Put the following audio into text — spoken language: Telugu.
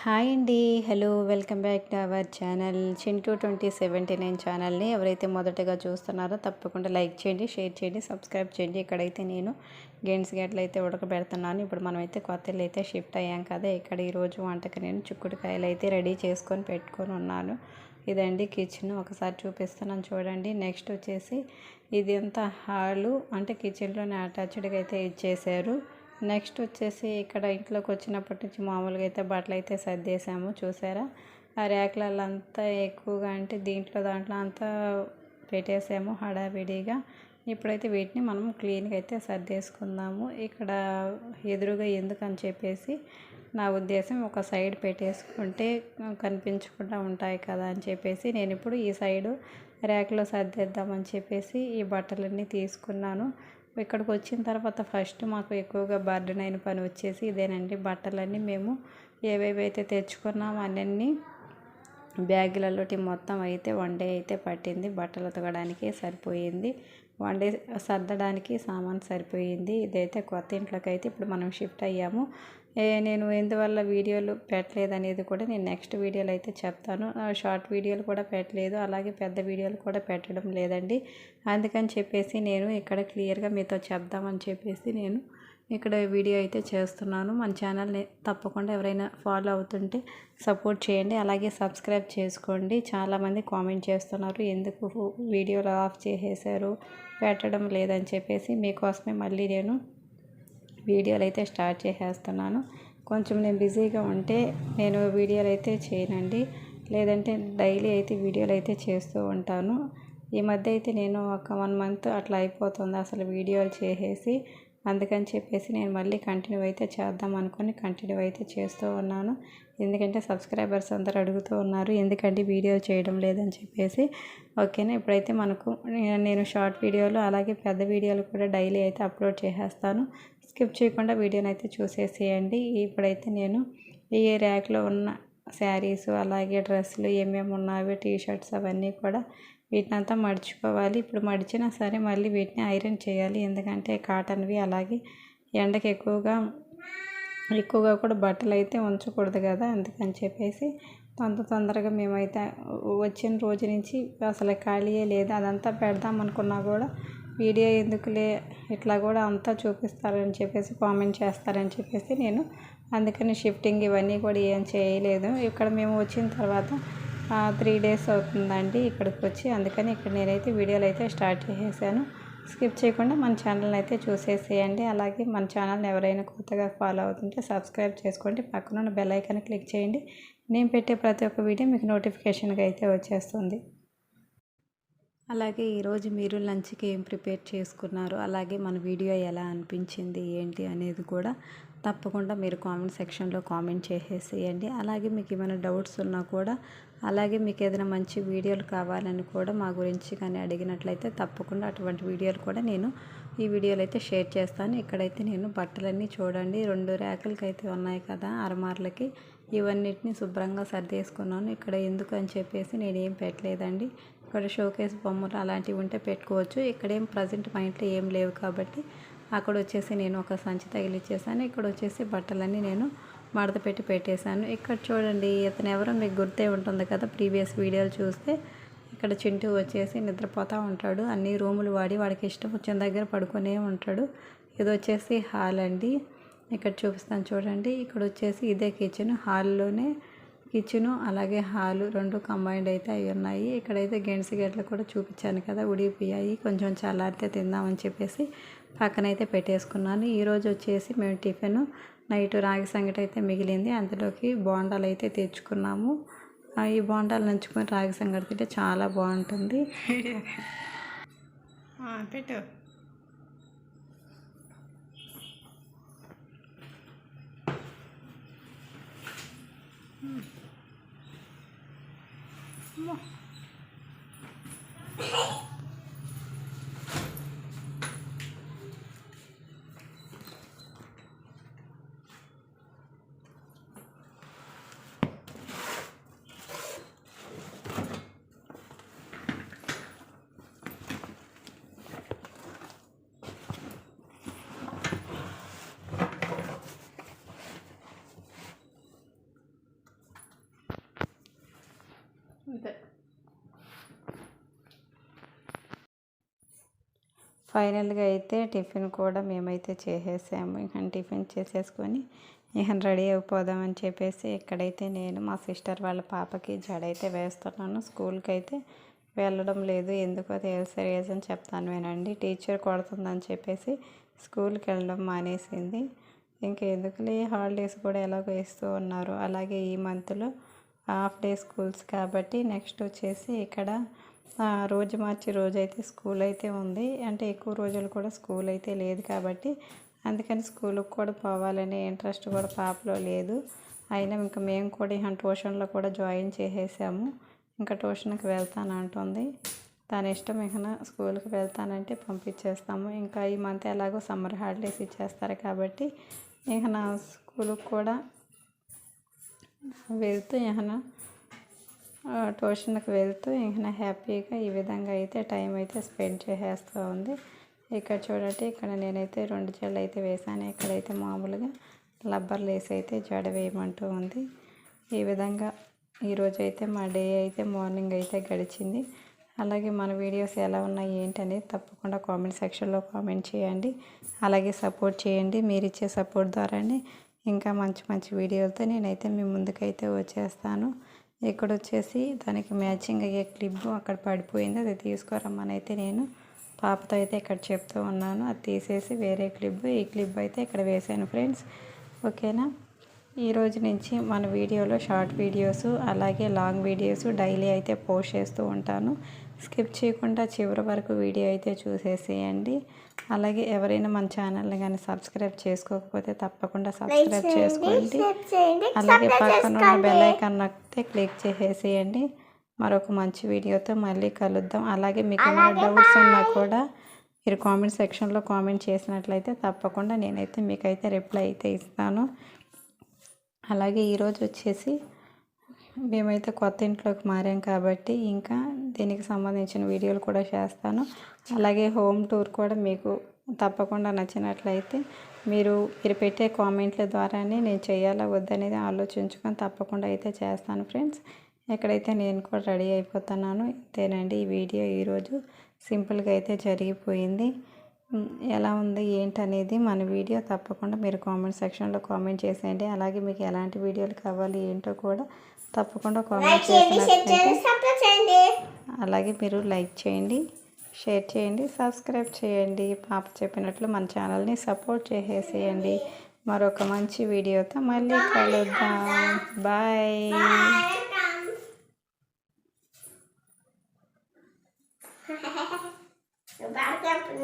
హాయ్ అండి. Hello welcome back to our channel. Chintu twenty seventy nine ఛానల్ని ఎవరైతే మొదటగా చూస్తున్నారో తప్పకుండా లైక్ చేయండి షేర్ చేయండి సబ్స్క్రైబ్ చేయండి. ఇక్కడైతే నేను గెంట్స్ గట్లు అయితే ఉడకబెడుతున్నాను. ఇప్పుడు మనమైతే కొత్తలు అయితే షిఫ్ట్ అయ్యాం కదా. ఇక్కడ ఈరోజు వంటకి నేను చిక్కుడుకాయలు అయితే రెడీ చేసుకొని పెట్టుకొని ఉన్నాను. ఇదండి కిచెన్. ఒకసారి చూపిస్తున్నాను చూడండి. నెక్స్ట్ వచ్చేసి ఇది అంతా హాలు. అంటే కిచెన్లోనే అటాచ్డ్గా అయితే ఇచ్చేసారు నెక్స్ట్ వచ్చేసి ఇక్కడ ఇంట్లోకి వచ్చినప్పటి నుంచి మామూలుగా అయితే బట్టలు అయితే సర్దేశాము చూసారా? ఆ ర్యాక్లలో అంతా ఎక్కువగా అంటే దీంట్లో దాంట్లో అంతా పెట్టేసాము హడావిడిగా. ఇప్పుడైతే వీటిని మనం క్లీన్గా అయితే సర్దేసుకుందాము. ఇక్కడ ఎదురుగా ఎందుకని చెప్పేసి నా ఉద్దేశం ఒక సైడ్ పెట్టేసుకుంటే కనిపించకుండా ఉంటాయి కదా అని చెప్పేసి నేను ఇప్పుడు ఈ సైడు ర్యాక్లో సర్దేద్దామని చెప్పేసి ఈ బట్టలన్నీ తీసుకున్నాను. ఇక్కడికి వచ్చిన తర్వాత ఫస్ట్ మాకు ఎక్కువగా బర్డెన్ అయిన పని వచ్చేసి ఇదేనండి. బట్టలన్నీ మేము ఏవేవైతే తెచ్చుకున్నామో అన్నీ బ్యాగులలోటి మొత్తం అయితే వన్ డే అయితే పట్టింది. బట్టలు ఉతకడానికి సరిపోయింది. వన్ డే సర్దడానికి సామాన్ సరిపోయింది. ఇదైతే కొత్త ఇంట్లోకి అయితే ఇప్పుడు మనం షిఫ్ట్ అయ్యాము. నేను ఎందువల్ల వీడియోలు పెట్టలేదు అనేది కూడా నేను నెక్స్ట్ వీడియోలో అయితే చెప్తాను. షార్ట్ వీడియోలు కూడా పెట్టలేదు అలాగే పెద్ద వీడియోలు కూడా పెట్టడం లేదండి. అందుకని చెప్పేసి నేను ఇక్కడ క్లియర్గా మీతో చెప్దామని చెప్పేసి నేను ఇక్కడ వీడియో అయితే చేస్తున్నాను. మన ఛానల్ని తప్పకుండా ఎవరైనా ఫాలో అవుతుంటే సపోర్ట్ చేయండి అలాగే సబ్స్క్రైబ్ చేసుకోండి. చాలామంది కామెంట్ చేస్తున్నారు ఎందుకు వీడియోలు ఆఫ్ చేసేసారు పెట్టడం లేదని చెప్పేసి. మీకోసమే మళ్ళీ నేను వీడియోలు అయితే స్టార్ట్ చేసేస్తున్నాను. కొంచెం నేను బిజీగా ఉంటే నేను వీడియోలు అయితే చేయనండి. లేదంటే డైలీ అయితే వీడియోలు అయితే చేస్తూ ఉంటాను. ఈ మధ్య అయితే నేను ఒక వన్ మంత్ అట్లా అయిపోతుంది అసలు వీడియోలు చేసేసి. అందుకని చెప్పేసి నేను మళ్ళీ కంటిన్యూ అయితే చేద్దాం అనుకుని కంటిన్యూ అయితే చేస్తూ ఉన్నాను. ఎందుకంటే సబ్స్క్రైబర్స్ అందరు అడుగుతూ ఉన్నారు ఎందుకంటే వీడియో చేయడం లేదని చెప్పేసి. ఓకేనా? ఇప్పుడైతే మనకు నేను షార్ట్ వీడియోలు అలాగే పెద్ద వీడియోలు కూడా డైలీ అయితే అప్లోడ్ చేసేస్తాను. స్కిప్ చేయకుండా వీడియోని అయితే చూసేసేయండి. ఇప్పుడైతే నేను ఈ ర్యాక్లో ఉన్న శారీస్ అలాగే డ్రెస్సులు ఏమేమి ఉన్నావి టీ షర్ట్స్ అవన్నీ కూడా వీటిని అంతా మడుచుకోవాలి. ఇప్పుడు మడిచినా సరే మళ్ళీ వీటిని ఐరన్ చేయాలి. ఎందుకంటే కాటన్వి అలాగే ఎండకి ఎక్కువగా ఎక్కువగా కూడా బట్టలు అయితే ఉంచకూడదు కదా. అందుకని చెప్పేసి తొందర తొందరగా మేమైతే వచ్చిన రోజు నుంచి అసలు ఖాళీయే లేదు. అదంతా పెడదాం అనుకున్నా కూడా వీడియో ఎందుకులే? ఇట్లా కూడా అంతా చూపిస్తారని చెప్పేసి కామెంట్ చేస్తారని చెప్పేసి నేను అందుకని షిఫ్టింగ్ ఇవన్నీ కూడా ఏం చేయలేదు. ఇక్కడ మేము వచ్చిన తర్వాత త్రీ డేస్ అవుతుందండి ఇక్కడికి వచ్చి. అందుకని ఇక్కడ నేనైతే వీడియోలు అయితే స్టార్ట్ చేసేసాను. స్కిప్ చేయకుండా మన ఛానల్ని అయితే చూసేసేయండి. అలాగే మన ఛానల్ని ఎవరైనా కొత్తగా ఫాలో అవుతుంటే సబ్స్క్రైబ్ చేసుకోండి. పక్కన ఉన్న బెల్ ఐకాన్ క్లిక్ చేయండి. నేను పెట్టే ప్రతి ఒక్క వీడియో మీకు నోటిఫికేషన్గా అయితే వచ్చేస్తుంది. అలాగే ఈరోజు మీరు లంచ్కి ఏం ప్రిపేర్ చేసుకున్నారు అలాగే మన వీడియో ఎలా అనిపించింది ఏంటి అనేది కూడా తప్పకుండా మీరు కామెంట్ సెక్షన్లో కామెంట్ చేసేసేయండి. అలాగే మీకు ఏమైనా డౌట్స్ ఉన్నా కూడా అలాగే మీకు ఏదైనా మంచి వీడియోలు కావాలని కూడా మా గురించి కానీ అడిగినట్లయితే తప్పకుండా అటువంటి వీడియోలు కూడా నేను ఈ వీడియోలు అయితే షేర్ చేస్తాను. ఇక్కడైతే నేను బట్టలన్నీ చూడండి. రెండు ర్యాకులకి అయితే ఉన్నాయి కదా అరమార్లకి ఇవన్నిటిని శుభ్రంగా సర్దేసుకున్నాను. ఇక్కడ ఎందుకు అని చెప్పేసి నేనేం పెట్టలేదండి. ఇక్కడ షోకేస్ బొమ్మలు అలాంటివి ఉంటే పెట్టుకోవచ్చు. ఇక్కడేం ప్రజెంట్ మా ఇంట్లో ఏం లేవు కాబట్టి అక్కడ వచ్చేసి నేను ఒక సంచి తగిలిచ్చేసాను. ఇక్కడ వచ్చేసి బట్టలన్నీ నేను మడత పెట్టి పెట్టేశాను. ఇక్కడ చూడండి ఇతను ఎవరో మీకు గుర్తే ఉంటుంది కదా ప్రీవియస్ వీడియోలు చూస్తే. ఇక్కడ చింటూ వచ్చేసి నిద్రపోతూ ఉంటాడు. అన్ని రూములు వాడి వాడికి ఇష్టం వచ్చిన దగ్గర పడుకునే ఉంటాడు. ఇది వచ్చేసి హాల్ అండి. ఇక్కడ చూపిస్తాను చూడండి. ఇక్కడ వచ్చేసి ఇదే కిచెన్ హాల్లోనే కిచెను అలాగే హాలు రెండు కంబైండ్ అయితే అవి ఉన్నాయి. ఇక్కడైతే గెండ్స్ గెట్లు కూడా చూపించాను కదా ఉడిపోయాయి కొంచెం చల్లారితే తిందామని చెప్పేసి పక్కనైతే పెట్టేసుకున్నాను. ఈరోజు వచ్చేసి మేము టిఫిన్ నైట్ రాగి సంగటి అయితే మిగిలింది. అందులోకి బోండాలు అయితే తెచ్చుకున్నాము. ఈ బోండాలు నంచుకొని రాగి సంగటి తింటే చాలా బాగుంటుంది. పెట్టు. Mm-hmm. mo. ఫైనల్గా అయితే టిఫిన్ కూడా మేమైతే చేసేసాము. ఇక టిఫిన్ చేసేసుకొని ఇక రెడీ అయిపోదామని చెప్పేసి ఇక్కడైతే నేను మా సిస్టర్ వాళ్ళ పాపకి జడ అయితే వేస్తున్నాను. స్కూల్కి అయితే వెళ్ళడం లేదు. ఎందుకో తెలిసే రీజన్ చెప్తాను వినండి. టీచర్ కొడుతుందని చెప్పేసి స్కూల్కి వెళ్ళడం మానేసింది. ఇంకెందుకులే హాలిడేస్ కూడా ఎలాగో ఇస్తూ ఉన్నారు. అలాగే ఈ మంత్లో హాఫ్ డే స్కూల్స్ కాబట్టి నెక్స్ట్ వచ్చేసి ఇక్కడ రోజు మార్చి రోజు అయితే స్కూల్ అయితే ఉంది. అంటే ఎక్కువ రోజులు కూడా స్కూల్ అయితే లేదు కాబట్టి అందుకని స్కూల్కి కూడా పోవాలనే ఇంట్రెస్ట్ కూడా పాపలో లేదు. అయినా ఇంకా మేము కూడా ఇక ట్యూషన్లో కూడా జాయిన్ చేసేసాము. ఇంకా ట్యూషన్కి వెళ్తాను అంటుంది. తన ఇష్టం ఇక స్కూల్కి వెళ్తానంటే పంపించేస్తాము. ఇంకా ఈ మంత్ ఎలాగో సమ్మర్ హాలిడేస్ ఇచ్చేస్తారు కాబట్టి ఇక నా స్కూల్కి కూడా వెళ్తూ ఇక ట్యూషన్కి వెళ్తూ ఇంకా హ్యాపీగా ఈ విధంగా అయితే టైం అయితే స్పెండ్ చేసేస్తూ ఉంది. ఇక్కడ చూడండి ఇక్కడ నేనైతే రెండు జడలు అయితే వేసాను ఇక్కడైతే మామూలుగా లబ్బర్ లేస్ అయితే జడ వేయమంటూ ఉంది. ఈ విధంగా ఈరోజు అయితే మా డే అయితే మార్నింగ్ అయితే గడిచింది. అలాగే మన వీడియోస్ ఎలా ఉన్నాయి ఏంటనేది తప్పకుండా కామెంట్ సెక్షన్లో కామెంట్ చేయండి. అలాగే సపోర్ట్ చేయండి. మీరు ఇచ్చే సపోర్ట్ ద్వారానే ఇంకా మంచి మంచి వీడియోలతో నేనైతే మీ ముందుకైతే వచ్చేస్తాను. ఇక్కడ వచ్చేసి దానికి మ్యాచింగ్ అయ్యే క్లిప్ అక్కడ పడిపోయింది అది తీసుకురమ్మని అయితే నేను పాపతో అయితే ఇక్కడ చెప్తూ ఉన్నాను. అది తీసేసి వేరే క్లిప్ ఈ క్లిప్ అయితే ఇక్కడ వేసాను ఫ్రెండ్స్. ఓకేనా? ఈరోజు నుంచి మన వీడియోలో షార్ట్ వీడియోస్ అలాగే లాంగ్ వీడియోస్ డైలీ అయితే పోస్ట్ చేస్తూ ఉంటాను. స్కిప్ చేయకుండా చివరి వరకు వీడియో అయితే చూసేసేయండి. అలాగే ఎవరైనా మన ఛానల్ని కానీ సబ్స్క్రైబ్ చేసుకోకపోతే తప్పకుండా సబ్స్క్రైబ్ చేసుకోండి. అలాగే పక్కన ఉన్న బెల్ ఐకాన్ నొక్కితే క్లిక్ చేసేసేయండి. మరొక మంచి వీడియోతో మళ్ళీ కలుద్దాం. అలాగే మీకు ఏమైనా డౌట్స్ ఉన్నా కూడా మీరు కామెంట్ సెక్షన్లో కామెంట్ చేసినట్లయితే తప్పకుండా నేనైతే మీకైతే రిప్లై అయితే ఇస్తాను. అలాగే ఈరోజు వచ్చేసి మేమైతే కొత్త ఇంట్లోకి మారాం కాబట్టి ఇంకా దీనికి సంబంధించిన వీడియోలు కూడా చేస్తాను. అలాగే హోమ్ టూర్ కూడా మీకు తప్పకుండా నచ్చినట్లయితే మీరు మీరు పెట్టే కామెంట్ల ద్వారానే నేను చేయాలా వద్దనేది ఆలోచించుకొని తప్పకుండా అయితే చేస్తాను ఫ్రెండ్స్. ఎక్కడైతే నేను కూడా రెడీ అయిపోతున్నాను ఇంతేనండి ఈ వీడియో ఈరోజు. సింపుల్గా అయితే జరిగిపోయింది. ఎలా ఉంది ఏంటనేది మన వీడియో తప్పకుండా మీరు కామెంట్ సెక్షన్లో కామెంట్ చేసేయండి. అలాగే మీకు ఎలాంటి వీడియోలు కావాలి ఏంటో కూడా తప్పకుండా కామెంట్ చేసినట్లయితే అలాగే మీరు లైక్ చేయండి షేర్ చేయండి సబ్స్క్రైబ్ చేయండి. పాప చెప్పినట్లు మన ఛానల్ని సపోర్ట్ చేసేసేయండి. మరొక మంచి వీడియోతో మళ్ళీ కలుద్దాం. బాయ్